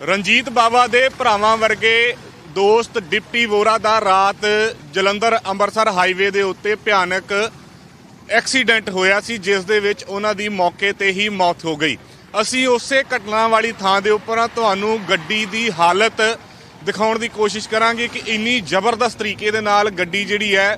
ਰਣਜੀਤ ਬਾਵਾ ਦੇ ਭਰਾਵਾਂ ਵਰਗੇ ਦੋਸਤ ਡਿਪਟੀ ਵੋਰਾ ਦਾ ਰਾਤ ਜਲੰਧਰ ਅੰਮ੍ਰਿਤਸਰ ਹਾਈਵੇ ਦੇ ਉੱਤੇ ਭਿਆਨਕ ਐਕਸੀਡੈਂਟ ਹੋਇਆ ਸੀ, ਜਿਸ ਦੇ ਵਿੱਚ ਉਹਨਾਂ ਦੀ ਮੌਕੇ ਤੇ ਹੀ ਮੌਤ ਹੋ ਗਈ। ਅਸੀਂ ਉਸੇ ਘਟਨਾ ਵਾਲੀ ਥਾਂ ਦੇ ਉੱਪਰ ਤੁਹਾਨੂੰ ਗੱਡੀ ਦੀ ਹਾਲਤ ਦਿਖਾਉਣ ਦੀ ਕੋਸ਼ਿਸ਼ ਕਰਾਂਗੇ ਕਿ ਇੰਨੀ ਜ਼ਬਰਦਸਤ ਤਰੀਕੇ ਦੇ ਨਾਲ ਗੱਡੀ ਜਿਹੜੀ ਹੈ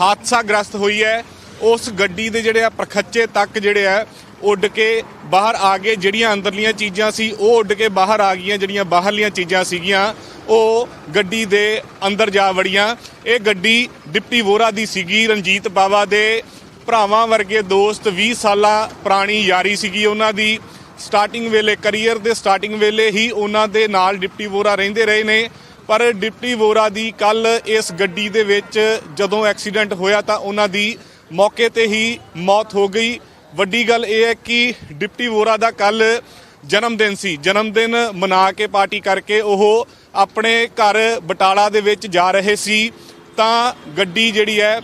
ਹਾਦਸਾ ਗ੍ਰਸਤ ਹੋਈ ਹੈ। ਉਸ ਗੱਡੀ ਦੇ ਜਿਹੜੇ ਆ, ਪ੍ਰਖੱਚੇ ਤੱਕ ਜਿਹੜੇ ਆ ਉੱਡ ਕੇ ਬਾਹਰ ਆ ਗਏ, ਜਿਹੜੀਆਂ ਅੰਦਰਲੀਆਂ ਚੀਜ਼ਾਂ ਸੀ, ਉਹ ਉੱਡ ਕੇ ਬਾਹਰ ਆ ਗਈਆਂ, ਜਿਹੜੀਆਂ ਬਾਹਰਲੀਆਂ ਚੀਜ਼ਾਂ ਸੀਗੀਆਂ, ਉਹ ਗੱਡੀ ਦੇ ਅੰਦਰ ਜਾ ਵੜੀਆਂ। ਇਹ ਗੱਡੀ ਡਿਪਟੀ ਵੋਰਾ ਦੀ ਸੀਗੀ, ਰਣਜੀਤ ਬਾਵਾ ਦੇ ਭਰਾਵਾਂ ਵਰਗੇ ਦੋਸਤ 20 ਸਾਲਾਂ ਪੁਰਾਣੀ ਯਾਰੀ ਸੀਗੀ ਉਹਨਾਂ ਦੀ। ਸਟਾਰਟਿੰਗ ਵੇਲੇ ਕੈਰੀਅਰ ਦੇ ਸਟਾਰਟਿੰਗ ਵੇਲੇ ਹੀ ਉਹਨਾਂ ਦੇ ਨਾਲ ਡਿਪਟੀ ਵੋਰਾ ਰਹਿੰਦੇ ਰਹੇ ਨੇ। ਪਰ ਡਿਪਟੀ ਵੋਰਾ ਦੀ ਕੱਲ ਇਸ ਗੱਡੀ ਦੇ ਵਿੱਚ ਜਦੋਂ ਐਕਸੀਡੈਂਟ ਹੋਇਆ ਤਾਂ ਉਹਨਾਂ ਦੀ ਮੌਕੇ ਤੇ ਹੀ ਮੌਤ ਹੋ ਗਈ। ਵੱਡੀ ਗੱਲ ਇਹ ਹੈ ਕਿ ਡਿਪਟੀ ਵੋਰਾ ਦਾ ਕੱਲ ਜਨਮ ਦਿਨ ਸੀ। ਜਨਮ ਦਿਨ ਮਨਾ ਕੇ ਪਾਰਟੀ ਕਰਕੇ ਉਹ ਆਪਣੇ ਘਰ ਬਟਾਲਾ ਦੇ ਵਿੱਚ ਜਾ ਰਹੇ ਸੀ। ਤਾਂ ਗੱਡੀ ਜਿਹੜੀ ਹੈ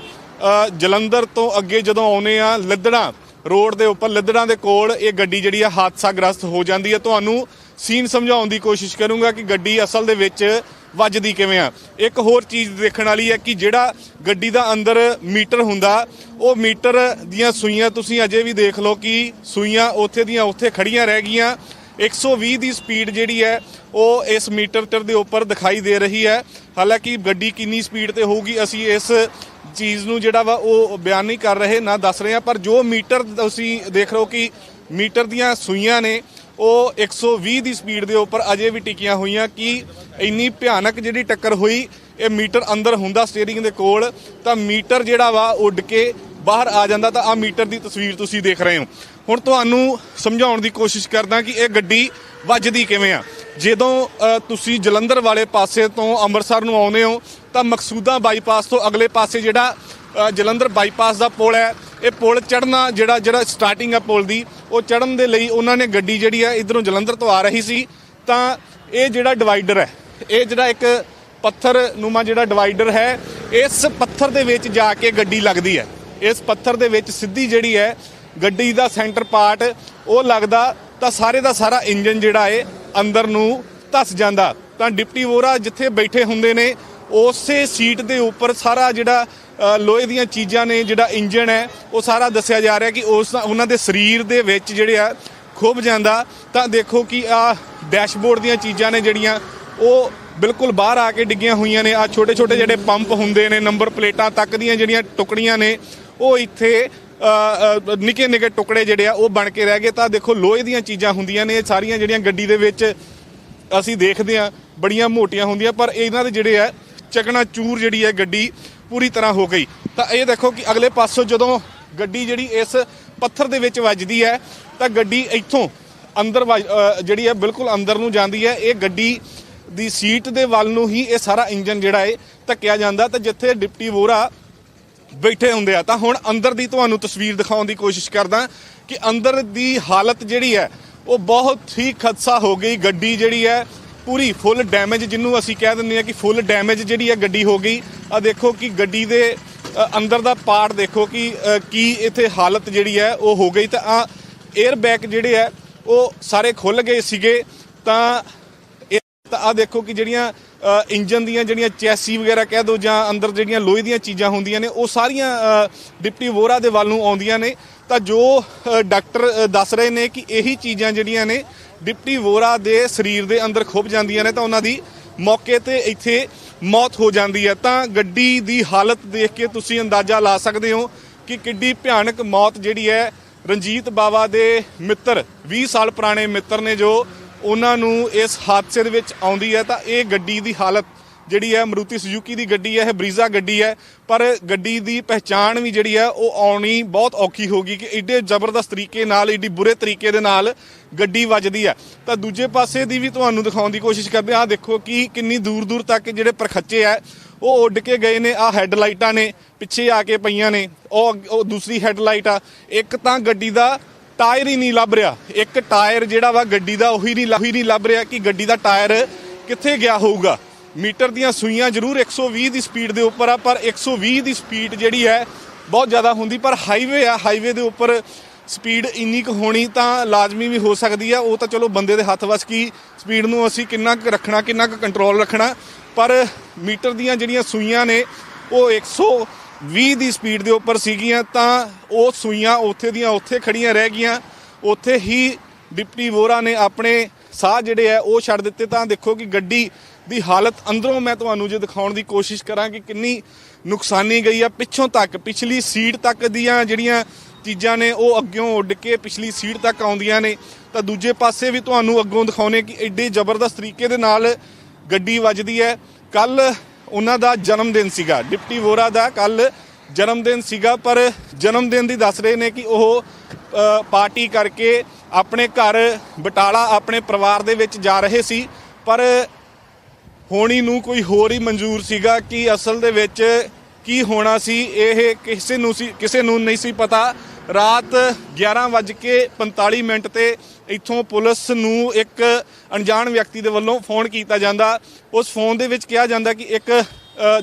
ਜਲੰਧਰ ਤੋਂ ਅੱਗੇ ਜਦੋਂ ਆਉਨੇ ਆ ਲੱਦੜਾ ਰੋਡ ਦੇ ਉੱਪਰ, ਲੱਦੜਾਂ ਦੇ ਕੋਲ ਇਹ ਗੱਡੀ ਜਿਹੜੀ ਆ ਹਾਦਸਾਗ੍ਰਸਤ ਹੋ ਜਾਂਦੀ ਹੈ। ਤੁਹਾਨੂੰ ਸੀਨ ਸਮਝਾਉਣ ਦੀ ਕੋਸ਼ਿਸ਼ ਕਰੂੰਗਾ ਕਿ ਗੱਡੀ ਅਸਲ ਦੇ ਵਿੱਚ ਵੱਜਦੀ ਕਿਵੇਂ ਆ? ਇੱਕ ਹੋਰ ਚੀਜ਼ ਦੇਖਣ ਵਾਲੀ ਹੈ ਕਿ ਜਿਹੜਾ ਗੱਡੀ ਦਾ ਅੰਦਰ ਮੀਟਰ ਹੁੰਦਾ, ਉਹ ਮੀਟਰ ਦੀਆਂ ਸੂਈਆਂ ਤੁਸੀਂ ਅਜੇ ਵੀ ਦੇਖ ਲਓ ਕਿ ਸੂਈਆਂ ਉੱਥੇ ਦੀਆਂ ਉੱਥੇ ਖੜੀਆਂ ਰਹਿ ਗਈਆਂ। 120 ਦੀ ਸਪੀਡ ਜਿਹੜੀ ਹੈ, ਉਹ ਇਸ ਮੀਟਰ ਦੇ ਉੱਪਰ ਦਿਖਾਈ ਦੇ ਰਹੀ ਹੈ। ਹਾਲਾਂਕਿ ਗੱਡੀ ਕਿੰਨੀ ਸਪੀਡ ਤੇ ਹੋਊਗੀ, ਅਸੀਂ ਇਸ ਚੀਜ਼ ਨੂੰ ਜਿਹੜਾ ਵਾ ਉਹ ਬਿਆਨ ਨਹੀਂ ਕਰ ਰਹੇ, ਨਾ ਦੱਸ ਰਹੇ ਹਾਂ। ਪਰ ਜੋ ਮੀਟਰ ਤੁਸੀਂ ਦੇਖ ਰਹੇ ਹੋ ਕਿ ਮੀਟਰ ਦੀਆਂ ਸੂਈਆਂ ਨੇ ਉਹ 120 ਦੀ ਸਪੀਡ ਦੇ ਉੱਪਰ ਅਜੇ ਵੀ ਟਿਕੀਆਂ ਹੋਈਆਂ ਕਿ ਇੰਨੀ ਭਿਆਨਕ ਜਿਹੜੀ ਟੱਕਰ ਹੋਈ, ਇਹ ਮੀਟਰ ਅੰਦਰ ਹੁੰਦਾ ਸਟੀਅਰਿੰਗ ਦੇ ਕੋਲ, ਤਾਂ ਮੀਟਰ ਜਿਹੜਾ ਵਾ ਉੱਡ ਕੇ ਬਾਹਰ ਆ ਜਾਂਦਾ, ਤਾਂ ਆ ਮੀਟਰ ਦੀ ਤਸਵੀਰ ਤੁਸੀਂ ਦੇਖ ਰਹੇ ਹੋ। ਹੁਣ ਤੁਹਾਨੂੰ ਸਮਝਾਉਣ ਦੀ ਕੋਸ਼ਿਸ਼ ਕਰਦਾ ਕਿ ਇਹ ਗੱਡੀ ਵੱਜਦੀ ਕਿਵੇਂ ਆ। ਜਦੋਂ ਤੁਸੀਂ ਜਲੰਧਰ ਵਾਲੇ ਪਾਸੇ ਤੋਂ ਅੰਮ੍ਰਿਤਸਰ ਨੂੰ ਆਉਂਦੇ ਹੋ, ਤਾਂ ਮਕਸੂਦਾ ਬਾਈਪਾਸ ਤੋਂ ਅਗਲੇ ਪਾਸੇ ਜਿਹੜਾ ਜਲੰਧਰ ਬਾਈਪਾਸ ਦਾ ਪੁਲ ਹੈ ਇਹ ਪੁਲ ਚੜਨਾ ਜਿਹੜਾ ਜਿਹੜਾ ਸਟਾਰਟਿੰਗ ਆ ਪੁਲ ਦੀ, ਉਹ ਚੜਨ ਦੇ ਲਈ ਉਹਨਾਂ ਨੇ ਗੱਡੀ ਜਿਹੜੀ ਹੈ ਇਧਰੋਂ ਜਲੰਧਰ ਤੋਂ ਆ ਰਹੀ ਸੀ। ਤਾਂ ਇਹ ਜਿਹੜਾ ਡਿਵਾਈਡਰ ਹੈ, ਇਹ ਜਿਹੜਾ ਇੱਕ ਪੱਥਰ ਨੂਮਾ ਜਿਹੜਾ ਡਿਵਾਈਡਰ ਹੈ, ਇਸ ਪੱਥਰ ਦੇ ਵਿੱਚ ਜਾ ਕੇ ਗੱਡੀ ਲੱਗਦੀ ਹੈ। ਇਸ ਪੱਥਰ ਦੇ ਵਿੱਚ ਸਿੱਧੀ ਜਿਹੜੀ ਹੈ, ਗੱਡੀ ਦਾ ਸੈਂਟਰ ਪਾਰਟ ਉਹ ਲੱਗਦਾ ਤਾਂ ਸਾਰੇ ਦਾ ਸਾਰਾ ਇੰਜਨ ਜਿਹੜਾ ਏ, ਅੰਦਰ ਨੂੰ ਧਸ ਜਾਂਦਾ। ਤਾਂ ਡਿਪਟੀ ਵੋਰਾ ਜਿੱਥੇ ਬੈਠੇ ਹੁੰਦੇ ਨੇ, ਉਸੇ ਸੀਟ ਦੇ ਉੱਪਰ ਸਾਰਾ ਜਿਹੜਾ ਲੋਹੇ ਦੀਆਂ ਚੀਜ਼ਾਂ ਨੇ, ਜਿਹੜਾ ਇੰਜਨ ਹੈ, ਉਹ ਸਾਰਾ ਦੱਸਿਆ ਜਾ ਰਿਹਾ ਕਿ ਉਸ ਉਹਨਾਂ ਦੇ ਸਰੀਰ ਦੇ ਵਿੱਚ ਜਿਹੜੇ ਆ ਖੁੱਭ ਜਾਂਦਾ। ਤਾਂ ਦੇਖੋ ਕਿ ਆ ਡੈਸ਼ਬੋਰਡ ਦੀਆਂ ਚੀਜ਼ਾਂ ਨੇ ਜਿਹੜੀਆਂ, ਉਹ ਬਿਲਕੁਲ ਬਾਹਰ ਆ ਕੇ ਡਿੱਗੀਆਂ ਹੋਈਆਂ ਨੇ। ਆ ਛੋਟੇ ਛੋਟੇ ਜਿਹੜੇ ਪੰਪ ਹੁੰਦੇ ਨੇ, ਨੰਬਰ ਪਲੇਟਾਂ ਤੱਕ ਦੀਆਂ ਜਿਹੜੀਆਂ ਟੁਕੜੀਆਂ ਨੇ, ਉਹ ਇੱਥੇ ਨਿੱਕੇ ਨਿੱਕੇ ਟੁਕੜੇ ਜਿਹੜੇ ਆ, ਉਹ ਬਣ ਕੇ ਰਹਿ ਗਏ। ਤਾਂ ਦੇਖੋ, ਲੋਹੇ ਦੀਆਂ ਚੀਜ਼ਾਂ ਹੁੰਦੀਆਂ ਨੇ ਸਾਰੀਆਂ ਜਿਹੜੀਆਂ ਗੱਡੀ ਦੇ ਵਿੱਚ ਅਸੀਂ ਦੇਖਦੇ ਆ ਬੜੀਆਂ ਮੋਟੀਆਂ ਹੁੰਦੀਆਂ। ਪਰ ਇਹਨਾਂ ਦੇ ਜਿਹੜੇ ਆ ਚਕਣਾ ਚੂਰ ਜਿਹੜੀ ਹੈ ਗੱਡੀ ਪੂਰੀ ਤਰ੍ਹਾਂ ਹੋ ਗਈ। ਤਾਂ ਇਹ ਦੇਖੋ ਕਿ ਅਗਲੇ ਪਾਸੋਂ ਜਦੋਂ ਗੱਡੀ ਜਿਹੜੀ ਇਸ ਪੱਥਰ ਦੇ ਵਿੱਚ ਵੱਜਦੀ ਹੈ, ਤਾਂ ਗੱਡੀ ਇੱਥੋਂ ਅੰਦਰ ਵੱਜ- ਜਿਹੜੀ ਹੈ ਬਿਲਕੁਲ ਅੰਦਰ ਨੂੰ ਜਾਂਦੀ ਹੈ। ਇਹ ਗੱਡੀ ਦੀ ਸੀਟ ਦੇ ਵੱਲ ਨੂੰ ਹੀ ਇਹ ਸਾਰਾ ਇੰਜਨ ਜਿਹੜਾ ਹੈ ਧੱਕਿਆ ਜਾਂਦਾ, ਤਾਂ ਜਿੱਥੇ ਡਿਪਟੀ ਵੋਰਾ ਬੈਠੇ ਹੁੰਦੇ ਆ। ਤਾਂ ਹੁਣ ਅੰਦਰ ਦੀ ਤੁਹਾਨੂੰ ਤਸਵੀਰ ਦਿਖਾਉਣ ਦੀ ਕੋਸ਼ਿਸ਼ ਕਰਦਾ ਕਿ ਅੰਦਰ ਦੀ ਹਾਲਤ ਜਿਹੜੀ ਹੈ, ਉਹ ਬਹੁਤ ਹੀ ਖਦਸ਼ਾ ਹੋ ਗਈ। ਗੱਡੀ ਜਿਹੜੀ ਹੈ ਪੂਰੀ ਫੁੱਲ ਡੈਮੇਜ ਜਿਹਨੂੰ ਅਸੀਂ ਕਹਿ ਦਿੰਦੇ ਆ ਕਿ ਫੁੱਲ ਡੈਮੇਜ ਜਿਹੜੀ ਹੈ ਗੱਡੀ ਹੋ ਗਈ। ਆ ਦੇਖੋ ਕਿ ਗੱਡੀ ਦੇ ਅੰਦਰ ਦਾ ਪਾਰਟ ਦੇਖੋ ਕਿ ਕੀ ਇੱਥੇ ਹਾਲਤ ਜਿਹੜੀ ਹੈ ਉਹ ਹੋ ਗਈ। ਤਾਂ ਆ 에ਅਰ ਬੈਗ ਜਿਹੜੇ ਆ ਉਹ ਸਾਰੇ ਖੁੱਲ ਗਏ ਸੀਗੇ। ਤਾਂ ਇਹ ਤਾਂ ਆ ਦੇਖੋ ਕਿ ਜਿਹੜੀਆਂ ਇੰਜਨ ਦੀਆਂ ਜਿਹੜੀਆਂ ਚੈਸੀ ਵਗੈਰਾ ਕਹਿ ਦੋ ਜਾਂ ਅੰਦਰ ਜਿਹੜੀਆਂ ਲੋਹੇ ਦੀਆਂ ਚੀਜ਼ਾਂ ਹੁੰਦੀਆਂ ਨੇ, ਉਹ ਸਾਰੀਆਂ ਡਿਪਟੀ ਵੋਰਾ ਦੇ ਵੱਲ ਨੂੰ ਆਉਂਦੀਆਂ ਨੇ। ਤਾਂ ਜੋ ਡਾਕਟਰ ਦੱਸ ਰਹੇ ਨੇ ਕਿ ਇਹੀ ਚੀਜ਼ਾਂ ਜਿਹੜੀਆਂ ਨੇ ਡਿਪਟੀ ਵੋਰਾ ਦੇ ਸਰੀਰ ਦੇ ਅੰਦਰ ਖੁੱਭ ਜਾਂਦੀਆਂ ਨੇ ਤਾਂ ਉਹਨਾਂ ਦੀ ਮੌਕੇ ਤੇ ਇੱਥੇ ਮੌਤ ਹੋ ਜਾਂਦੀ ਹੈ। ਤਾਂ ਗੱਡੀ ਦੀ ਹਾਲਤ ਦੇਖ ਕੇ ਤੁਸੀਂ ਅੰਦਾਜ਼ਾ ਲਾ ਸਕਦੇ ਹੋ ਕਿ ਕਿੱਡੀ ਭਿਆਨਕ ਮੌਤ ਜਿਹੜੀ ਹੈ ਰਣਜੀਤ ਬਾਵਾ ਦੇ ਮਿੱਤਰ 20 ਸਾਲ ਪੁਰਾਣੇ ਮਿੱਤਰ ਨੇ ਜੋ ਉਹਨਾਂ ਨੂੰ ਇਸ ਹਾਦਸੇ ਦੇ ਵਿੱਚ ਆਉਂਦੀ ਹੈ। ਤਾਂ ਇਹ ਗੱਡੀ ਦੀ ਹਾਲਤ ਜਿਹੜੀ ਹੈ ਮਰੂਤੀ ਸੁਜ਼ੂਕੀ ਦੀ ਗੱਡੀ ਹੈ, ਇਹ ਬਰੀਜ਼ਾ ਗੱਡੀ ਹੈ, ਪਰ ਗੱਡੀ ਦੀ ਪਹਿਚਾਣ ਵੀ ਜਿਹੜੀ ਹੈ, ਉਹ ਆਉਣੀ ਬਹੁਤ ਔਖੀ ਹੋਗੀ ਕਿ ਏਡੇ ਜ਼ਬਰਦਸਤ ਤਰੀਕੇ ਨਾਲ, ਏਡੀ ਬੁਰੇ ਤਰੀਕੇ ਦੇ ਨਾਲ ਗੱਡੀ ਵੱਜਦੀ ਹੈ। ਤਾਂ ਦੂਜੇ ਪਾਸੇ ਦੀ ਵੀ ਤੁਹਾਨੂੰ ਦਿਖਾਉਣ ਦੀ ਕੋਸ਼ਿਸ਼ ਕਰਦੇ ਹਾਂ। ਆਹ ਦੇਖੋ ਕਿ ਕਿੰਨੀ ਦੂਰ ਦੂਰ ਤੱਕ ਜਿਹੜੇ ਪ੍ਰਖੱਚੇ ਆ ਉਹ ਉੱਡ ਕੇ ਗਏ ਨੇ। ਆ ਹੈੱਡਲਾਈਟਾਂ ਨੇ, ਪਿੱਛੇ ਆ ਕੇ ਪਈਆਂ ਨੇ। ਉਹ ਅੱਗ- ਉਹ ਦੂਸਰੀ ਹੈੱਡਲਾਈਟ ਆ। ਇੱਕ ਤਾਂ ਗੱਡੀ ਦਾ ਟਾਇਰ ਹੀ ਨਹੀਂ ਲੱਭ ਰਿਹਾ। ਇੱਕ ਟਾਇਰ ਜਿਹੜਾ ਵਾ, ਗੱਡੀ ਦਾ ਉਹੀ ਨਹੀਂ ਉਹੀ ਨਹੀਂ ਲੱਭ ਰਿਹਾ ਕਿ ਗੱਡੀ ਦਾ ਟਾਇਰ ਕਿੱਥੇ ਗਿਆ ਹੋਊਗਾ। ਮੀਟਰ ਦੀਆਂ ਸੂਈਆਂ ਜ਼ਰੂਰ 120 ਦੀ ਸਪੀਡ ਦੇ ਉੱਪਰ ਆ, ਪਰ 120 ਦੀ ਸਪੀਡ ਜਿਹੜੀ ਹੈ ਬਹੁਤ ਜ਼ਿਆਦਾ ਹੁੰਦੀ, ਪਰ ਹਾਈਵੇ ਆ, ਹਾਈਵੇ ਦੇ ਉੱਪਰ ਸਪੀਡ ਇੰਨੀ ਕੁ ਹੋਣੀ ਤਾਂ ਲਾਜ਼ਮੀ ਵੀ ਹੋ ਸਕਦੀ ਆ। ਉਹ ਤਾਂ ਚਲੋ ਬੰਦੇ ਦੇ ਹੱਥ ਵਸ ਕੀ ਸਪੀਡ ਨੂੰ ਅਸੀਂ ਕਿੰਨਾ ਕੁ ਰੱਖਣਾ, ਕਿੰਨਾ ਕੁ ਕੰਟਰੋਲ ਰੱਖਣਾ, ਪਰ ਮੀਟਰ ਦੀਆਂ ਜਿਹੜੀਆਂ ਸੂਈਆਂ ਨੇ, ਉਹ 120 ਦੀ ਸਪੀਡ ਦੇ ਉੱਪਰ ਸੀਗੀਆਂ, ਤਾਂ ਉਹ ਸੂਈਆਂ ਉੱਥੇ ਦੀਆਂ ਉੱਥੇ ਖੜੀਆਂ ਰਹਿ ਗਈਆਂ। ਉੱਥੇ ਹੀ ਡਿਪਟੀ ਵੋਰਾ ਨੇ ਆਪਣੇ ਸਾਹ ਜਿਹੜੇ ਆ, ਉਹ ਛੱਡ ਦਿੱਤੇ। ਤਾਂ ਦੇਖੋ ਕਿ ਗੱਡੀ ਦੀ ਹਾਲਤ ਅੰਦਰੋਂ ਮੈਂ ਤੁਹਾਨੂੰ ਜੇ ਦਿਖਾਉਣ ਦੀ ਕੋਸ਼ਿਸ਼ ਕਰਾਂ ਕਿ ਕਿੰਨੀ ਨੁਕਸਾਨੀ ਗਈ ਆ। ਪਿੱਛੋਂ ਤੱਕ, ਪਿਛਲੀ ਸੀਟ ਤੱਕ ਦੀਆਂ ਜਿਹੜੀਆਂ ਚੀਜ਼ਾਂ ਨੇ, ਉਹ ਅੱਗਿਓਂ ਉੱਡ ਕੇ ਪਿਛਲੀ ਸੀਟ ਤੱਕ ਆਉਂਦੀਆਂ ਨੇ। ਤਾਂ ਦੂਜੇ ਪਾਸੇ ਵੀ ਤੁਹਾਨੂੰ ਅੱਗੋਂ ਦਿਖਾਉਣੇ ਕਿ ਐਡੇ ਜ਼ਬਰਦਸਤ ਤਰੀਕੇ ਦੇ ਨਾਲ ਗੱਡੀ ਵੱਜਦੀ ਹੈ। ਕੱਲ ਉਹਨਾਂ ਦਾ ਜਨਮ ਦਿਨ ਸੀਗਾ। ਡਿਪਟੀ ਵੋਰਾ ਦਾ ਕੱਲ ਜਨਮ ਦਿਨ ਸੀਗਾ, ਪਰ ਜਨਮ ਦਿਨ ਦੀ ਦੱਸ ਰਹੇ ਨੇ ਕਿ ਉਹ ਪਾਰਟੀ ਕਰਕੇ ਆਪਣੇ ਘਰ ਬਟਾਲਾ ਆਪਣੇ ਪਰਿਵਾਰ ਦੇ ਵਿੱਚ ਜਾ ਰਹੇ ਸੀ। ਪਰ ਹੋਣੀ ਨੂੰ ਕੋਈ ਹੋਰ ਹੀ ਮਨਜ਼ੂਰ ਸੀਗਾ ਕਿ ਅਸਲ ਦੇ ਵਿੱਚ ਕੀ ਹੋਣਾ ਸੀ, ਇਹ ਕਿਸੇ ਨੂੰ ਸੀ, ਕਿਸੇ ਨੂੰ ਨਹੀਂ ਸੀ ਪਤਾ। ਰਾਤ 11:45 ਮਿੰਟ ਤੇ ਇੱਥੋਂ ਪੁਲਿਸ ਨੂੰ ਇੱਕ ਅਣਜਾਣ ਵਿਅਕਤੀ ਦੇ ਵੱਲੋਂ ਫੋਨ ਕੀਤਾ ਜਾਂਦਾ। ਉਸ ਫੋਨ ਦੇ ਵਿੱਚ ਕਿਹਾ ਜਾਂਦਾ ਕਿ ਇੱਕ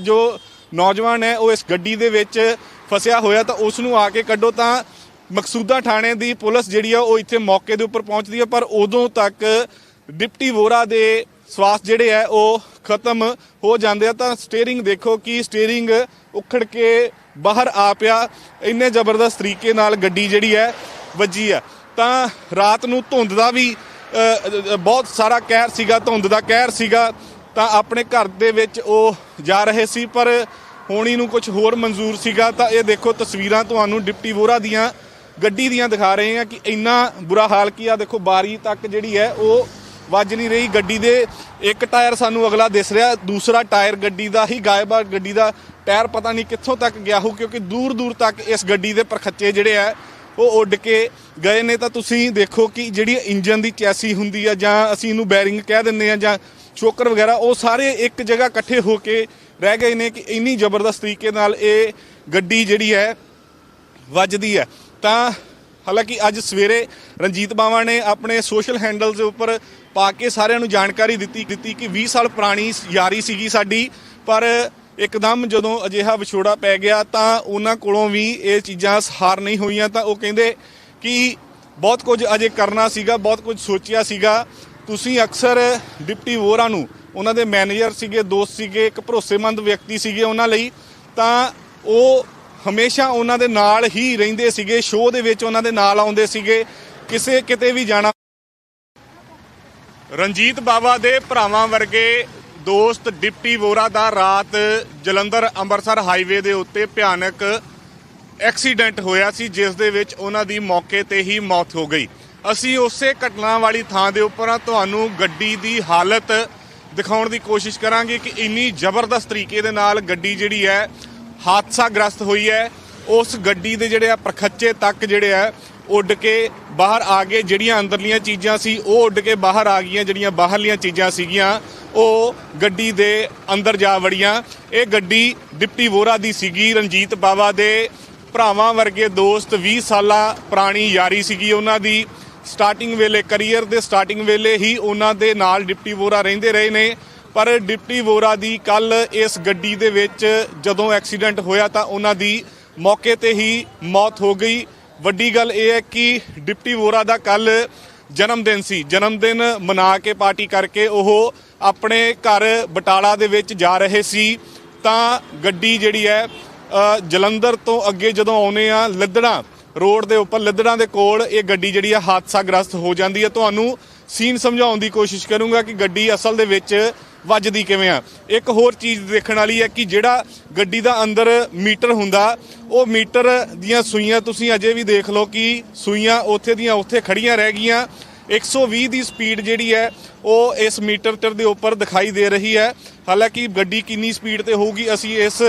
ਜੋ ਨੌਜਵਾਨ ਹੈ, ਉਹ ਇਸ ਗੱਡੀ ਦੇ ਵਿੱਚ ਫਸਿਆ ਹੋਇਆ ਤਾਂ ਉਸ ਨੂੰ ਆ ਕੇ ਕੱਢੋ ਤਾਂ ਮਕਸੂਦਾ ਥਾਣੇ ਦੀ ਪੁਲਿਸ ਜਿਹੜੀ ਆ, ਉਹ ਇੱਥੇ ਮੌਕੇ ਦੇ ਉੱਪਰ ਪਹੁੰਚਦੀ ਹੈ ਪਰ ਉਦੋਂ ਤੱਕ ਡਿਪਟੀ ਵੋਰਾ ਦੇ ਸਵਾਸ ਜਿਹੜੇ ਆ, ਉਹ ਖਤਮ ਹੋ ਜਾਂਦੇ ਆ, ਤਾਂ ਸਟੀਅਰਿੰਗ ਦੇਖੋ ਕਿ ਸਟੀਅਰਿੰਗ ਉਖੜ ਕੇ ਬਾਹਰ ਆ ਪਿਆ। ਇੰਨੇ ਜ਼ਬਰਦਸਤ ਤਰੀਕੇ ਨਾਲ ਗੱਡੀ ਜਿਹੜੀ ਹੈ ਵੱਜੀ ਆ ਤਾਂ ਰਾਤ ਨੂੰ ਧੁੰਦ ਦਾ ਵੀ ਬਹੁਤ ਸਾਰਾ ਕਹਿਰ ਸੀਗਾ, ਧੁੰਦ ਦਾ ਕਹਿਰ ਸੀਗਾ। ਤਾਂ ਆਪਣੇ ਘਰ ਦੇ ਵਿੱਚ ਉਹ ਜਾ ਰਹੇ ਸੀ, ਪਰ ਹੋਣੀ ਨੂੰ ਕੁਝ ਹੋਰ ਮਨਜ਼ੂਰ ਸੀਗਾ। ਤਾਂ ਇਹ ਦੇਖੋ ਤਸਵੀਰਾਂ ਤੁਹਾਨੂੰ ਡਿਪਟੀ ਵੋਰਾ ਦੀਆਂ, ਗੱਡੀ ਦੀਆਂ ਦਿਖਾ ਰਹੇ ਆ ਕਿ ਇੰਨਾ ਬੁਰਾ ਹਾਲ ਕੀ ਆ। ਦੇਖੋ ਬਾਰੀ ਤੱਕ ਜਿਹੜੀ ਹੈ ਉਹ ਵੱਜ ਨਹੀਂ ਰਹੀ। ਗੱਡੀ ਦੇ ਇੱਕ ਟਾਇਰ ਸਾਨੂੰ ਅਗਲਾ ਦਿਸ ਰਿਹਾ। ਦੂਸਰਾ ਟਾਇਰ ਗੱਡੀ ਦਾ ਹੀ ਗਾਇਬ ਆ। ਗੱਡੀ ਦਾ ਟਾਇਰ ਪਤਾ ਨਹੀਂ ਕਿੱਥੋਂ ਤੱਕ ਗਿਆ ਹੋ ਕਿਉਂਕਿ ਦੂਰ ਦੂਰ ਤੱਕ ਇਸ ਗੱਡੀ ਦੇ ਪਰਖੱਚੇ ਜਿਹੜੇ ਆ, ਉਹ ਉੱਡ ਕੇ ਗਏ ਨੇ। ਤਾਂ ਤੁਸੀਂ ਦੇਖੋ ਕਿ ਜਿਹੜੀ ਇੰਜਨ ਦੀ ਚੈਸੀ ਹੁੰਦੀ ਆ, ਜਾਂ ਅਸੀਂ ਇਹਨੂੰ ਬੈਰਿੰਗ ਕਹਿ ਦਿੰਦੇ ਆ, ਜਾਂ ਚੋਕਰ ਵਗੈਰਾ, ਉਹ ਸਾਰੇ ਇੱਕ ਜਗ੍ਹਾ ਇਕੱਠੇ ਹੋ ਕੇ ਰਹਿ ਗਏ ਨੇ ਕਿ ਇੰਨੀ ਜ਼ਬਰਦਸਤ ਤਰੀਕੇ ਨਾਲ ਇਹ ਗੱਡੀ ਜਿਹੜੀ ਹੈ, ਵੱਜਦੀ ਹੈ। ਤਾਂ ਹਾਲਾਂਕਿ ਅੱਜ ਸਵੇਰੇ ਰਣਜੀਤ ਬਾਵਾ ਨੇ ਆਪਣੇ ਸੋਸ਼ਲ ਹੈਂਡਲਸ ਦੇ ਉੱਪਰ ਪਾ ਕੇ ਸਾਰਿਆਂ ਨੂੰ ਜਾਣਕਾਰੀ ਦਿੱਤੀ ਦਿੱਤੀ ਕਿ 20 ਸਾਲ ਪੁਰਾਣੀ ਯਾਰੀ ਸੀਗੀ ਸਾਡੀ। ਪਰ ਇੱਕਦਮ ਜਦੋਂ ਅਜਿਹਾ ਵਿਛੋੜਾ ਪੈ ਗਿਆ ਤਾਂ ਉਹਨਾਂ ਕੋਲੋਂ ਵੀ ਇਹ ਚੀਜ਼ਾਂ ਸਹਾਰ ਨਹੀਂ ਹੋਈਆਂ ਤਾਂ ਉਹ ਕਹਿੰਦੇ ਕਿ ਬਹੁਤ ਕੁਝ ਅਜੇ ਕਰਨਾ ਸੀਗਾ, ਬਹੁਤ ਕੁਝ ਸੋਚਿਆ ਸੀਗਾ। ਤੁਸੀਂ ਅਕਸਰ ਡਿਪਟੀ ਵੋਰਾ ਨੂੰ, ਉਹਨਾਂ ਦੇ ਮੈਨੇਜਰ ਸੀਗੇ, ਦੋਸਤ ਸੀਗੇ, ਇੱਕ ਭਰੋਸੇਮੰਦ ਵਿਅਕਤੀ ਸੀਗੇ ਉਹਨਾਂ ਲਈ, ਤਾਂ ਉਹ ਹਮੇਸ਼ਾ ਉਹਨਾਂ ਦੇ ਨਾਲ ਹੀ ਰਹਿੰਦੇ ਸੀਗੇ, ਸ਼ੋਅ ਦੇ ਵਿੱਚ ਉਹਨਾਂ ਦੇ ਨਾਲ ਆਉਂਦੇ ਸੀਗੇ, ਕਿਸੇ ਕਿਤੇ ਵੀ ਜਾਣਾ ਰਣਜੀਤ ਬਾਵਾ ਦੇ ਭਰਾਵਾਂ ਵਰਗੇ ਦੋਸਤ ਡਿਪਟੀ ਵੋਰਾ ਦਾ ਰਾਤ ਜਲੰਧਰ ਅੰਮ੍ਰਿਤਸਰ ਹਾਈਵੇ ਦੇ ਉੱਤੇ ਭਿਆਨਕ ਐਕਸੀਡੈਂਟ ਹੋਇਆ ਸੀ, ਜਿਸ ਦੇ ਵਿੱਚ ਉਹਨਾਂ ਦੀ ਮੌਕੇ ਤੇ ਹੀ ਮੌਤ ਹੋ ਗਈ। ਅਸੀਂ ਉਸੇ ਘਟਨਾ ਵਾਲੀ ਥਾਂ ਦੇ ਉੱਪਰ ਤੁਹਾਨੂੰ ਗੱਡੀ ਦੀ ਹਾਲਤ ਦਿਖਾਉਣ ਦੀ ਕੋਸ਼ਿਸ਼ ਕਰਾਂਗੇ ਕਿ ਇੰਨੀ ਜ਼ਬਰਦਸਤ ਤਰੀਕੇ ਦੇ ਨਾਲ ਗੱਡੀ ਜਿਹੜੀ ਹੈ ਹਾਦਸਾ ਗ੍ਰਸਤ ਹੋਈ ਹੈ। ਉਸ ਗੱਡੀ ਦੇ ਜਿਹੜੇ ਆ, ਪ੍ਰਖੱਚੇ ਤੱਕ ਜਿਹੜੇ ਆ ਉੱਡ ਕੇ ਬਾਹਰ ਆ ਗਏ, ਜਿਹੜੀਆਂ ਅੰਦਰਲੀਆਂ ਚੀਜ਼ਾਂ ਸੀ, ਉਹ ਉੱਡ ਕੇ ਬਾਹਰ ਆ ਗਈਆਂ, ਜਿਹੜੀਆਂ ਬਾਹਰਲੀਆਂ ਚੀਜ਼ਾਂ ਸੀਗੀਆਂ, ਉਹ ਗੱਡੀ ਦੇ ਅੰਦਰ ਜਾ ਵੜੀਆਂ। ਇਹ ਗੱਡੀ ਡਿਪਟੀ ਵੋਰਾ ਦੀ ਸੀਗੀ, ਰਣਜੀਤ ਬਾਵਾ ਦੇ ਭਰਾਵਾਂ ਵਰਗੇ ਦੋਸਤ 20 ਸਾਲਾਂ ਪੁਰਾਣੀ ਯਾਰੀ ਸੀਗੀ ਉਹਨਾਂ ਦੀ। ਸਟਾਰਟਿੰਗ ਵੇਲੇ, ਕੈਰੀਅਰ ਦੇ ਸਟਾਰਟਿੰਗ ਵੇਲੇ ਹੀ ਉਹਨਾਂ ਦੇ ਨਾਲ ਡਿਪਟੀ ਵੋਰਾ ਰਹਿੰਦੇ ਰਹੇ ਨੇ। ਪਰ ਡਿਪਟੀ ਵੋਰਾ ਦੀ ਕੱਲ ਇਸ ਗੱਡੀ ਦੇ ਵਿੱਚ ਜਦੋਂ ਐਕਸੀਡੈਂਟ ਹੋਇਆ ਤਾਂ ਉਹਨਾਂ ਦੀ ਮੌਕੇ ਤੇ ਹੀ ਮੌਤ ਹੋ ਗਈ। ਵੱਡੀ ਗੱਲ ਇਹ ਹੈ ਕਿ ਡਿਪਟੀ ਵੋਰਾ ਦਾ ਕੱਲ ਜਨਮ ਦਿਨ ਸੀ। ਜਨਮ ਦਿਨ ਮਨਾ ਕੇ ਪਾਰਟੀ ਕਰਕੇ ਉਹ ਆਪਣੇ ਘਰ ਬਟਾਲਾ ਦੇ ਵਿੱਚ ਜਾ ਰਹੇ ਸੀ। ਤਾਂ ਗੱਡੀ ਜਿਹੜੀ ਹੈ ਜਲੰਧਰ ਤੋਂ ਅੱਗੇ ਜਦੋਂ ਆਉਨੇ ਆ ਲੱਦੜਾ ਰੋਡ ਦੇ ਉੱਪਰ, ਲੱਦੜਾਂ ਦੇ ਕੋਲ ਇਹ ਗੱਡੀ ਜਿਹੜੀ ਆ ਹਾਦਸਾਗ੍ਰਸਤ ਹੋ ਜਾਂਦੀ ਹੈ। ਤੁਹਾਨੂੰ ਸੀਨ ਸਮਝਾਉਣ ਦੀ ਕੋਸ਼ਿਸ਼ ਕਰੂੰਗਾ ਕਿ ਗੱਡੀ ਅਸਲ ਦੇ ਵਿੱਚ ਵੱਜਦੀ ਕਿਵੇਂ ਆ? ਇੱਕ ਹੋਰ ਚੀਜ਼ ਦੇਖਣ ਵਾਲੀ ਹੈ ਕਿ ਜਿਹੜਾ ਗੱਡੀ ਦਾ ਅੰਦਰ ਮੀਟਰ ਹੁੰਦਾ, ਉਹ ਮੀਟਰ ਦੀਆਂ ਸੂਈਆਂ ਤੁਸੀਂ ਅਜੇ ਵੀ ਦੇਖ ਲਓ ਕਿ ਸੂਈਆਂ ਉੱਥੇ ਦੀਆਂ ਉੱਥੇ ਖੜੀਆਂ ਰਹਿ ਗਈਆਂ। 120 ਦੀ ਸਪੀਡ ਜਿਹੜੀ ਹੈ, ਉਹ ਇਸ ਮੀਟਰ ਦੇ ਉੱਪਰ ਦਿਖਾਈ ਦੇ ਰਹੀ ਹੈ। ਹਾਲਾਂਕਿ ਗੱਡੀ ਕਿੰਨੀ ਸਪੀਡ ਤੇ ਹੋਊਗੀ, ਅਸੀਂ ਇਸ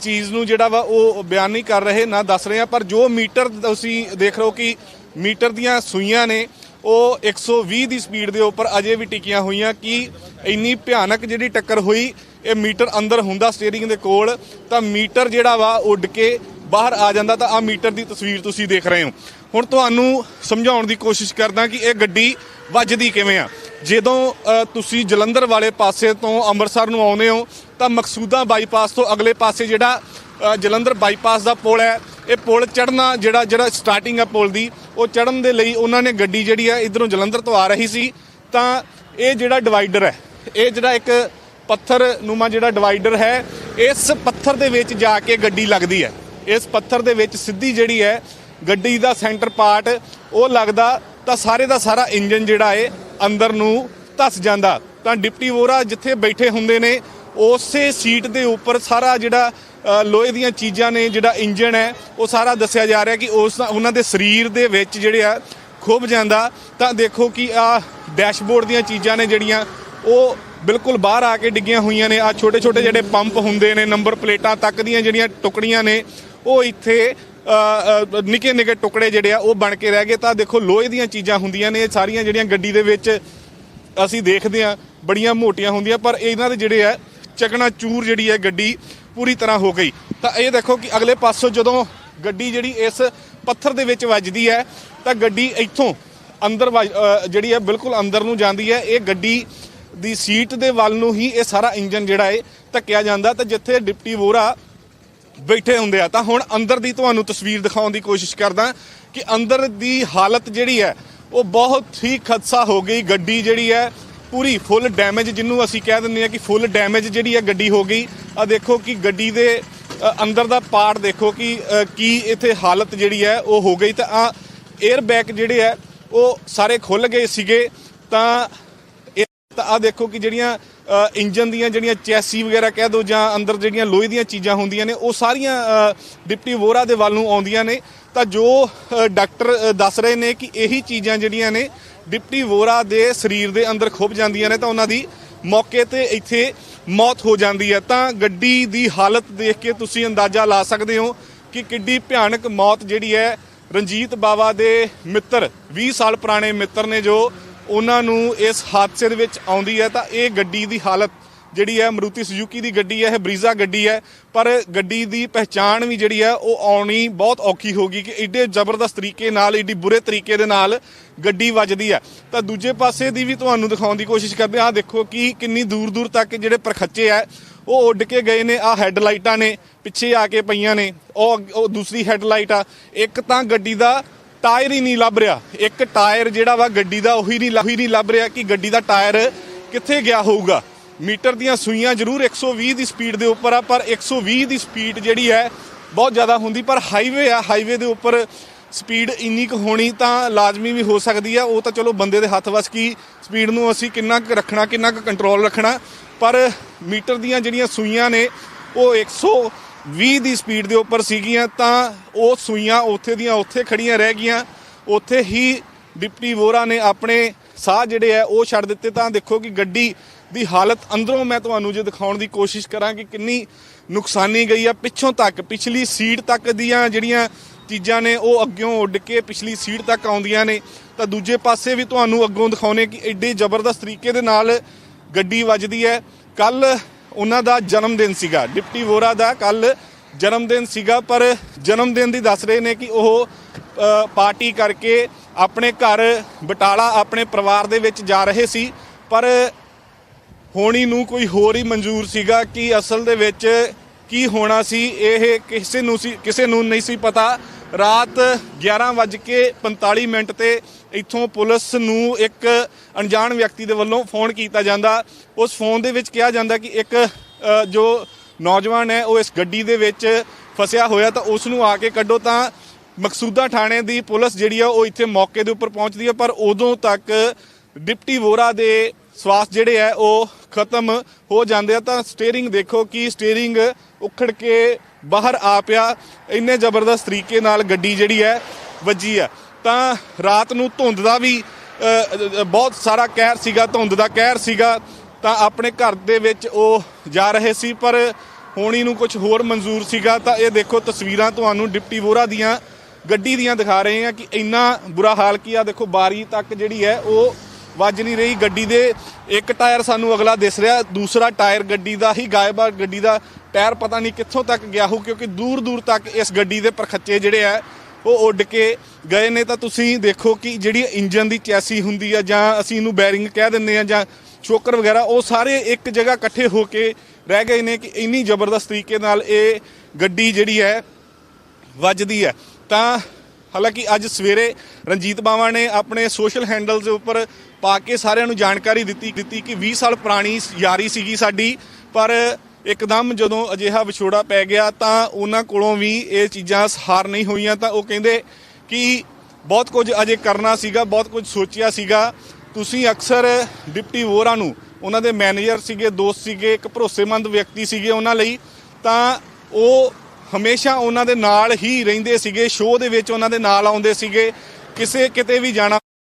ਚੀਜ਼ ਨੂੰ ਜਿਹੜਾ ਵਾ ਉਹ ਬਿਆਨ ਨਹੀਂ ਕਰ ਰਹੇ, ਨਾ ਦੱਸ ਰਹੇ ਹਾਂ, ਪਰ ਜੋ ਮੀਟਰ ਤੁਸੀਂ ਦੇਖ ਰਹੇ ਹੋ ਕਿ ਮੀਟਰ ਦੀਆਂ ਸੂਈਆਂ ਨੇ ਉਹ 120 ਦੀ ਸਪੀਡ ਦੇ ਉੱਪਰ ਅਜੇ ਵੀ ਟਿਕੀਆਂ ਹੋਈਆਂ ਕਿ ਇੰਨੀ ਭਿਆਨਕ ਜਿਹੜੀ ਟੱਕਰ ਹੋਈ, ਇਹ ਮੀਟਰ ਅੰਦਰ ਹੁੰਦਾ ਸਟੀਅਰਿੰਗ ਦੇ ਕੋਲ, ਤਾਂ ਮੀਟਰ ਜਿਹੜਾ ਵਾ ਉੱਡ ਕੇ ਬਾਹਰ ਆ ਜਾਂਦਾ, ਤਾਂ ਆ ਮੀਟਰ ਦੀ ਤਸਵੀਰ ਤੁਸੀਂ ਦੇਖ ਰਹੇ ਹੋ। ਹੁਣ ਤੁਹਾਨੂੰ ਸਮਝਾਉਣ ਦੀ ਕੋਸ਼ਿਸ਼ ਕਰਦਾ ਕਿ ਇਹ ਗੱਡੀ ਵੱਜਦੀ ਕਿਵੇਂ ਆ। ਜਦੋਂ ਤੁਸੀਂ ਜਲੰਧਰ ਵਾਲੇ ਪਾਸੇ ਤੋਂ ਅੰਮ੍ਰਿਤਸਰ ਨੂੰ ਆਉਂਦੇ ਹੋ, ਤਾਂ ਮਕਸੂਦਾ ਬਾਈਪਾਸ ਤੋਂ ਅਗਲੇ ਪਾਸੇ ਜਿਹੜਾ ਜਲੰਧਰ ਬਾਈਪਾਸ ਦਾ ਪੁਲ ਹੈ। ਇਹ ਪੁਲ ਚੜਨਾ ਜਿਹੜਾ ਜਿਹੜਾ ਸਟਾਰਟਿੰਗ ਆ ਪੁਲ ਦੀ, ਉਹ ਚੜਨ ਦੇ ਲਈ ਉਹਨਾਂ ਨੇ ਗੱਡੀ ਜਿਹੜੀ ਹੈ ਇਧਰੋਂ ਜਲੰਧਰ ਤੋਂ ਆ ਰਹੀ ਸੀ। ਤਾਂ ਇਹ ਜਿਹੜਾ ਡਿਵਾਈਡਰ ਹੈ, ਇਹ ਜਿਹੜਾ ਇੱਕ ਪੱਥਰ ਨੂਮਾ ਜਿਹੜਾ ਡਿਵਾਈਡਰ ਹੈ, ਇਸ ਪੱਥਰ ਦੇ ਵਿੱਚ ਜਾ ਕੇ ਗੱਡੀ ਲੱਗਦੀ ਹੈ। ਇਸ ਪੱਥਰ ਦੇ ਵਿੱਚ ਸਿੱਧੀ ਜਿਹੜੀ ਹੈ ਗੱਡੀ ਦਾ ਸੈਂਟਰ ਪਾਰਟ ਉਹ ਲੱਗਦਾ ਤਾਂ ਸਾਰੇ ਦਾ ਸਾਰਾ ਇੰਜਨ ਜਿਹੜਾ ਏ ਅੰਦਰ ਨੂੰ ਧਸ ਜਾਂਦਾ। ਤਾਂ ਡਿਪਟੀ ਵੋਰਾ ਜਿੱਥੇ ਬੈਠੇ ਹੁੰਦੇ ਨੇ, ਉਸੇ ਸੀਟ ਦੇ ਉੱਪਰ ਸਾਰਾ ਜਿਹੜਾ ਲੋਹੇ ਦੀਆਂ ਚੀਜ਼ਾਂ ਨੇ, ਜਿਹੜਾ ਇੰਜਨ ਹੈ, ਉਹ ਸਾਰਾ ਦੱਸਿਆ ਜਾ ਰਿਹਾ ਕਿ ਉਸ ਉਹਨਾਂ ਦੇ ਸਰੀਰ ਦੇ ਵਿੱਚ ਜਿਹੜੇ ਆ ਖੁੱਭ ਜਾਂਦਾ। ਤਾਂ ਦੇਖੋ ਕਿ ਆ ਡੈਸ਼ਬੋਰਡ ਦੀਆਂ ਚੀਜ਼ਾਂ ਨੇ ਜਿਹੜੀਆਂ, ਉਹ ਬਿਲਕੁਲ ਬਾਹਰ ਆ ਕੇ ਡਿੱਗੀਆਂ ਹੋਈਆਂ ਨੇ। ਆ ਛੋਟੇ ਛੋਟੇ ਜਿਹੜੇ ਪੰਪ ਹੁੰਦੇ ਨੇ, ਨੰਬਰ ਪਲੇਟਾਂ ਤੱਕ ਦੀਆਂ ਜਿਹੜੀਆਂ ਟੁਕੜੀਆਂ ਨੇ, ਉਹ ਇੱਥੇ ਨਿੱਕੇ ਨਿੱਕੇ ਟੁਕੜੇ ਜਿਹੜੇ ਆ, ਉਹ ਬਣ ਕੇ ਰਹਿ ਗਏ। ਤਾਂ ਦੇਖੋ, ਲੋਹੇ ਦੀਆਂ ਚੀਜ਼ਾਂ ਹੁੰਦੀਆਂ ਨੇ ਇਹ ਸਾਰੀਆਂ ਜਿਹੜੀਆਂ ਗੱਡੀ ਦੇ ਵਿੱਚ ਅਸੀਂ ਦੇਖਦੇ ਆ ਬੜੀਆਂ ਮੋਟੀਆਂ ਹੁੰਦੀਆਂ। ਪਰ ਇਹਨਾਂ ਦੇ ਜਿਹੜੇ ਆ ਚਕਣਾ ਚੂਰ ਜਿਹੜੀ ਹੈ ਗੱਡੀ ਪੂਰੀ ਤਰ੍ਹਾਂ ਹੋ ਗਈ। ਤਾਂ ਇਹ ਦੇਖੋ ਕਿ ਅਗਲੇ ਪਾਸੋਂ ਜਦੋਂ ਗੱਡੀ ਜਿਹੜੀ ਇਸ ਪੱਥਰ ਦੇ ਵਿੱਚ ਵੱਜਦੀ ਹੈ, ਤਾਂ ਗੱਡੀ ਇੱਥੋਂ ਅੰਦਰ ਵੱਜ- ਜਿਹੜੀ ਹੈ ਬਿਲਕੁਲ ਅੰਦਰ ਨੂੰ ਜਾਂਦੀ ਹੈ। ਇਹ ਗੱਡੀ ਦੀ ਸੀਟ ਦੇ ਵੱਲ ਨੂੰ ਹੀ ਇਹ ਸਾਰਾ ਇੰਜਨ ਜਿਹੜਾ ਹੈ ਧੱਕਿਆ ਜਾਂਦਾ। ਤਾਂ ਜਿੱਥੇ ਡਿਪਟੀ ਵੋਰਾ ਬੈਠੇ ਹੁੰਦੇ ਆ, ਤਾਂ ਹੁਣ ਅੰਦਰ ਦੀ ਤੁਹਾਨੂੰ ਤਸਵੀਰ ਦਿਖਾਉਣ ਦੀ ਕੋਸ਼ਿਸ਼ ਕਰਦਾ ਕਿ ਅੰਦਰ ਦੀ ਹਾਲਤ ਜਿਹੜੀ ਹੈ, ਉਹ ਬਹੁਤ ਹੀ ਖਦਸਾ ਹੋ ਗਈ। ਗੱਡੀ ਜਿਹੜੀ ਹੈ ਪੂਰੀ ਫੁੱਲ ਡੈਮੇਜ ਜਿਹਨੂੰ ਅਸੀਂ ਕਹਿ ਦਿੰਦੇ ਆ ਕਿ ਫੁੱਲ ਡੈਮੇਜ ਜਿਹੜੀ ਆ ਗੱਡੀ ਹੋ ਗਈ। ਆ ਦੇਖੋ ਕਿ ਗੱਡੀ ਦੇ ਅੰਦਰ ਦਾ ਪਾਰਟ ਦੇਖੋ ਕਿ ਕੀ ਇੱਥੇ ਹਾਲਤ ਜਿਹੜੀ ਹੈ ਉਹ ਹੋ ਗਈ। ਤਾਂ ਆ 에ਅਰ ਬੈਗ ਜਿਹੜੇ ਹੈ, ਉਹ ਸਾਰੇ ਖੁੱਲ ਗਏ ਸੀਗੇ। ਤਾਂ ਇਹ ਤਾਂ ਆ ਦੇਖੋ ਕਿ ਜਿਹੜੀਆਂ ਇੰਜਨ ਦੀਆਂ ਜਿਹੜੀਆਂ ਚੈਸੀ ਵਗੈਰਾ ਕਹਿ ਦੋ ਜਾਂ ਅੰਦਰ ਜਿਹੜੀਆਂ ਲੋਹੇ ਦੀਆਂ ਚੀਜ਼ਾਂ ਹੁੰਦੀਆਂ ਨੇ, ਉਹ ਸਾਰੀਆਂ ਡਿਪਟੀ ਵੋਰਾ ਦੇ ਵੱਲ ਨੂੰ ਆਉਂਦੀਆਂ ਨੇ। ਤਾਂ ਜੋ ਡਾਕਟਰ ਦੱਸ ਰਹੇ ਨੇ ਕਿ ਇਹੀ ਚੀਜ਼ਾਂ ਜਿਹੜੀਆਂ ਨੇ ਡਿਪਟੀ ਵੋਰਾ ਦੇ ਸਰੀਰ ਦੇ ਅੰਦਰ ਖੁੱਭ ਜਾਂਦੀਆਂ ਨੇ ਤਾਂ ਉਹਨਾਂ ਦੀ ਮੌਕੇ ਤੇ ਇੱਥੇ ਮੌਤ ਹੋ ਜਾਂਦੀ ਹੈ। ਤਾਂ ਗੱਡੀ ਦੀ ਹਾਲਤ ਦੇਖ ਕੇ ਤੁਸੀਂ ਅੰਦਾਜ਼ਾ ਲਾ ਸਕਦੇ ਹੋ ਕਿ ਕਿੱਡੀ ਭਿਆਨਕ ਮੌਤ ਜਿਹੜੀ ਹੈ ਰਣਜੀਤ ਬਾਵਾ ਦੇ ਮਿੱਤਰ 20 ਸਾਲ ਪੁਰਾਣੇ ਮਿੱਤਰ ਨੇ ਜੋ ਉਹਨਾਂ ਨੂੰ ਇਸ ਹਾਦਸੇ ਦੇ ਵਿੱਚ ਆਉਂਦੀ ਹੈ। ਤਾਂ ਇਹ ਗੱਡੀ ਦੀ ਹਾਲਤ ਜਿਹੜੀ ਹੈ ਮਰੂਤੀ ਸੁਜ਼ੂਕੀ ਦੀ ਗੱਡੀ ਹੈ, ਇਹ ਬਰੀਜ਼ਾ ਗੱਡੀ ਹੈ, ਪਰ ਗੱਡੀ ਦੀ ਪਹਿਚਾਣ ਵੀ ਜਿਹੜੀ ਹੈ, ਉਹ ਆਉਣੀ ਬਹੁਤ ਔਖੀ ਹੋਗੀ ਕਿ ਏਡੇ ਜ਼ਬਰਦਸਤ ਤਰੀਕੇ ਨਾਲ, ਏਡੀ ਬੁਰੇ ਤਰੀਕੇ ਦੇ ਨਾਲ ਗੱਡੀ ਵੱਜਦੀ ਹੈ। ਤਾਂ ਦੂਜੇ ਪਾਸੇ ਦੀ ਵੀ ਤੁਹਾਨੂੰ ਦਿਖਾਉਣ ਦੀ ਕੋਸ਼ਿਸ਼ ਕਰਦੇ ਹਾਂ ਦੇਖੋ ਕਿ ਕਿੰਨੀ ਦੂਰ ਦੂਰ ਤੱਕ ਜਿਹੜੇ ਪਰਖੱਚੇ ਆ ਉਹ ਉੱਡ ਕੇ ਗਏ ਨੇ ਆ ਹੈੱਡਲਾਈਟਾਂ ਨੇ, ਪਿੱਛੇ ਆ ਕੇ ਪਈਆਂ ਨੇ, ਉਹ ਉਹ ਦੂਸਰੀ ਹੈੱਡਲਾਈਟ ਆ। ਇੱਕ ਤਾਂ ਗੱਡੀ ਦਾ ਟਾਇਰ ਹੀ ਨਹੀਂ ਲੱਭ ਰਿਹਾ, ਇੱਕ ਟਾਇਰ ਜਿਹੜਾ ਵਾ ਗੱਡੀ ਦਾ ਉਹੀ ਨਹੀਂ ਉਹੀ ਨਹੀਂ ਲੱਭ ਰਿਹਾ ਕਿ ਗੱਡੀ ਦਾ ਟਾਇਰ ਕਿੱਥੇ ਗਿਆ ਹੋਊਗਾ। ਮੀਟਰ ਦੀਆਂ ਸੂਈਆਂ ਜ਼ਰੂਰ 120 ਦੀ ਸਪੀਡ ਦੇ ਉੱਪਰ ਆ, ਪਰ 120 ਦੀ ਸਪੀਡ ਜਿਹੜੀ ਹੈ ਬਹੁਤ ਜ਼ਿਆਦਾ ਹੁੰਦੀ, ਪਰ ਹਾਈਵੇ ਆ, ਹਾਈਵੇ ਦੇ ਉੱਪਰ ਸਪੀਡ ਇੰਨੀ ਕੁ ਹੋਣੀ ਤਾਂ ਲਾਜ਼ਮੀ ਵੀ ਹੋ ਸਕਦੀ ਆ। ਉਹ ਤਾਂ ਚਲੋ ਬੰਦੇ ਦੇ ਹੱਥ ਵਸ ਕੀ ਸਪੀਡ ਨੂੰ ਅਸੀਂ ਕਿੰਨਾ ਕੁ ਰੱਖਣਾ, ਕਿੰਨਾ ਕੁ ਕੰਟਰੋਲ ਰੱਖਣਾ, ਪਰ ਮੀਟਰ ਦੀਆਂ ਜਿਹੜੀਆਂ ਸੂਈਆਂ ਨੇ, ਉਹ 120 ਦੀ ਸਪੀਡ ਦੇ ਉੱਪਰ ਸੀਗੀਆਂ, ਤਾਂ ਉਹ ਸੂਈਆਂ ਉੱਥੇ ਦੀਆਂ ਉੱਥੇ ਖੜੀਆਂ ਰਹਿ ਗਈਆਂ। ਉੱਥੇ ਹੀ ਡਿਪਟੀ ਵੋਰਾ ਨੇ ਆਪਣੇ ਸਾਹ ਜਿਹੜੇ ਆ, ਉਹ ਛੱਡ ਦਿੱਤੇ। ਤਾਂ ਦੇਖੋ ਕਿ ਗੱਡੀ ਦੀ ਹਾਲਤ ਅੰਦਰੋਂ ਮੈਂ ਤੁਹਾਨੂੰ ਜੇ ਦਿਖਾਉਣ ਦੀ ਕੋਸ਼ਿਸ਼ ਕਰਾਂ ਕਿ ਕਿੰਨੀ ਨੁਕਸਾਨੀ ਗਈ ਆ। ਪਿੱਛੋਂ ਤੱਕ, ਪਿਛਲੀ ਸੀਟ ਤੱਕ ਦੀਆਂ ਜਿਹੜੀਆਂ ਚੀਜ਼ਾਂ ਨੇ, ਉਹ ਅੱਗਿਓਂ ਉੱਡ ਕੇ ਪਿਛਲੀ ਸੀਟ ਤੱਕ ਆਉਂਦੀਆਂ ਨੇ। ਤਾਂ ਦੂਜੇ ਪਾਸੇ ਵੀ ਤੁਹਾਨੂੰ ਅੱਗੋਂ ਦਿਖਾਉਨੇ ਕਿ ਐਡੇ ਜ਼ਬਰਦਸਤ ਤਰੀਕੇ ਦੇ ਨਾਲ ਗੱਡੀ ਵੱਜਦੀ ਹੈ। ਕੱਲ ਉਹਨਾਂ ਦਾ ਜਨਮ ਦਿਨ ਸੀਗਾ। ਡਿਪਟੀ ਵੋਰਾ ਦਾ ਕੱਲ ਜਨਮ ਦਿਨ ਸੀਗਾ, ਪਰ ਜਨਮ ਦਿਨ ਦੀ ਦੱਸ ਰਹੇ ਨੇ ਕਿ ਉਹ ਪਾਰਟੀ ਕਰਕੇ ਆਪਣੇ ਘਰ ਬਟਾਲਾ ਆਪਣੇ ਪਰਿਵਾਰ ਦੇ ਵਿੱਚ ਜਾ ਰਹੇ ਸੀ। ਪਰ ਹੋਣੀ ਨੂੰ ਕੋਈ ਹੋਰ ਹੀ ਮਨਜ਼ੂਰ ਸੀਗਾ ਕਿ ਅਸਲ ਦੇ ਵਿੱਚ ਕੀ ਹੋਣਾ ਸੀ, ਇਹ ਕਿਸੇ ਨੂੰ ਸੀ ਕਿਸੇ ਨੂੰ ਨਹੀਂ ਸੀ ਪਤਾ। ਰਾਤ 11:45 ਮਿੰਟ ਤੇ ਇੱਥੋਂ ਪੁਲਿਸ ਨੂੰ ਇੱਕ ਅਣਜਾਣ ਵਿਅਕਤੀ ਦੇ ਵੱਲੋਂ ਫੋਨ ਕੀਤਾ ਜਾਂਦਾ। ਉਸ ਫੋਨ ਦੇ ਵਿੱਚ ਕਿਹਾ ਜਾਂਦਾ ਕਿ ਇੱਕ ਜੋ ਨੌਜਵਾਨ ਹੈ, ਉਹ ਇਸ ਗੱਡੀ ਦੇ ਵਿੱਚ ਫਸਿਆ ਹੋਇਆ ਤਾਂ ਉਸ ਨੂੰ ਆ ਕੇ ਕੱਢੋ ਤਾਂ ਮਕਸੂਦਾ ਥਾਣੇ ਦੀ ਪੁਲਿਸ ਜਿਹੜੀ ਆ, ਉਹ ਇੱਥੇ ਮੌਕੇ ਦੇ ਉੱਪਰ ਪਹੁੰਚਦੀ ਹੈ ਪਰ ਉਦੋਂ ਤੱਕ ਡਿਪਟੀ ਵੋਰਾ ਦੇ ਸਵਾਸ ਜਿਹੜੇ ਆ, ਉਹ ਖਤਮ ਹੋ ਜਾਂਦੇ ਆ, ਤਾਂ ਸਟੀਅਰਿੰਗ ਦੇਖੋ ਕਿ ਸਟੀਅਰਿੰਗ ਉਖੜ ਕੇ ਬਾਹਰ ਆ ਪਿਆ। ਇੰਨੇ ਜ਼ਬਰਦਸਤ ਤਰੀਕੇ ਨਾਲ ਗੱਡੀ ਜਿਹੜੀ ਹੈ ਵੱਜੀ ਆ ਤਾਂ ਰਾਤ ਨੂੰ ਧੁੰਦ ਦਾ ਵੀ ਬਹੁਤ ਸਾਰਾ ਕਹਿਰ ਸੀਗਾ, ਧੁੰਦ ਦਾ ਕਹਿਰ ਸੀਗਾ। ਤਾਂ ਆਪਣੇ ਘਰ ਦੇ ਵਿੱਚ ਉਹ ਜਾ ਰਹੇ ਸੀ, ਪਰ ਹੋਣੀ ਨੂੰ ਕੁਝ ਹੋਰ ਮਨਜ਼ੂਰ ਸੀਗਾ। ਤਾਂ ਇਹ ਦੇਖੋ ਤਸਵੀਰਾਂ ਤੁਹਾਨੂੰ ਡਿਪਟੀ ਵੋਰਾ ਦੀਆਂ, ਗੱਡੀ ਦੀਆਂ ਦਿਖਾ ਰਹੇ ਹਾਂ ਕਿ ਇੰਨਾ ਬੁਰਾ ਹਾਲ ਕੀ ਆ। ਦੇਖੋ ਬਾਰੀ ਤੱਕ ਜਿਹੜੀ ਹੈ ਉਹ ਵੱਜ ਨਹੀਂ ਰਹੀ ਗੱਡੀ ਦੇ, ਇੱਕ ਟਾਇਰ ਸਾਨੂੰ ਅਗਲਾ ਦਿਸ ਰਿਹਾ, ਦੂਸਰਾ ਟਾਇਰ ਗੱਡੀ ਦਾ ਹੀ ਗਾਇਬ ਆ, ਗੱਡੀ ਦਾ ਟਾਇਰ ਪਤਾ ਨਹੀਂ ਕਿੱਥੋਂ ਤੱਕ ਗਿਆ ਹੋ ਕਿਉਂਕਿ ਦੂਰ ਦੂਰ ਤੱਕ ਇਸ ਗੱਡੀ ਦੇ ਪਰਖੱਚੇ ਜਿਹੜੇ ਆ, ਉਹ ਉੱਡ ਕੇ ਗਏ ਨੇ। ਤਾਂ ਤੁਸੀਂ ਦੇਖੋ ਕਿ ਜਿਹੜੀ ਇੰਜਨ ਦੀ ਚੈਸੀ ਹੁੰਦੀ ਆ, ਜਾਂ ਅਸੀਂ ਇਹਨੂੰ ਬੈਰਿੰਗ ਕਹਿ ਦਿੰਦੇ ਆ, ਜਾਂ ਸ਼ੋਕਰ ਵਗੈਰਾ, ਉਹ ਸਾਰੇ ਇੱਕ ਜਗ੍ਹਾ ਇਕੱਠੇ ਹੋ ਕੇ ਰਹਿ ਗਏ ਨੇ ਕਿ ਇੰਨੀ ਜ਼ਬਰਦਸਤ ਤਰੀਕੇ ਨਾਲ ਇਹ ਗੱਡੀ ਜਿਹੜੀ ਹੈ, ਵੱਜਦੀ ਹੈ। ਤਾਂ ਹਾਲਾਂਕਿ ਅੱਜ ਸਵੇਰੇ ਰਣਜੀਤ ਬਾਵਾ ਨੇ ਆਪਣੇ ਸੋਸ਼ਲ ਹੈਂਡਲਸ ਦੇ ਉੱਪਰ ਪਾ ਕੇ ਸਾਰਿਆਂ ਨੂੰ ਜਾਣਕਾਰੀ ਦਿੱਤੀ ਦਿੱਤੀ ਕਿ 20 ਸਾਲ ਪੁਰਾਣੀ ਯਾਰੀ ਸੀਗੀ ਸਾਡੀ, ਪਰ ਇੱਕਦਮ ਜਦੋਂ ਅਜਿਹਾ ਵਿਛੋੜਾ ਪੈ ਗਿਆ ਤਾਂ ਉਹਨਾਂ ਕੋਲੋਂ ਵੀ ਇਹ ਚੀਜ਼ਾਂ ਸਹਾਰ ਨਹੀਂ ਹੋਈਆਂ। ਤਾਂ ਉਹ ਕਹਿੰਦੇ ਕਿ ਬਹੁਤ ਕੁਝ ਅਜੇ ਕਰਨਾ ਸੀਗਾ, ਬਹੁਤ ਕੁਝ ਸੋਚਿਆ ਸੀਗਾ। ਤੁਸੀਂ ਅਕਸਰ ਡਿਪਟੀ ਵੋਰਾ ਨੂੰ, ਉਹਨਾਂ ਦੇ ਮੈਨੇਜਰ ਸੀਗੇ, ਦੋਸਤ ਸੀਗੇ, ਇੱਕ ਭਰੋਸੇਮੰਦ ਵਿਅਕਤੀ ਸੀਗੇ ਉਹਨਾਂ ਲਈ, ਤਾਂ ਉਹ ਹਮੇਸ਼ਾ ਉਹਨਾਂ ਦੇ ਨਾਲ ਹੀ ਰਹਿੰਦੇ ਸੀਗੇ, ਸ਼ੋਅ ਦੇ ਵਿੱਚ ਉਹਨਾਂ ਦੇ ਨਾਲ ਆਉਂਦੇ ਸੀਗੇ, ਕਿਸੇ ਕਿਤੇ ਵੀ ਜਾਣਾ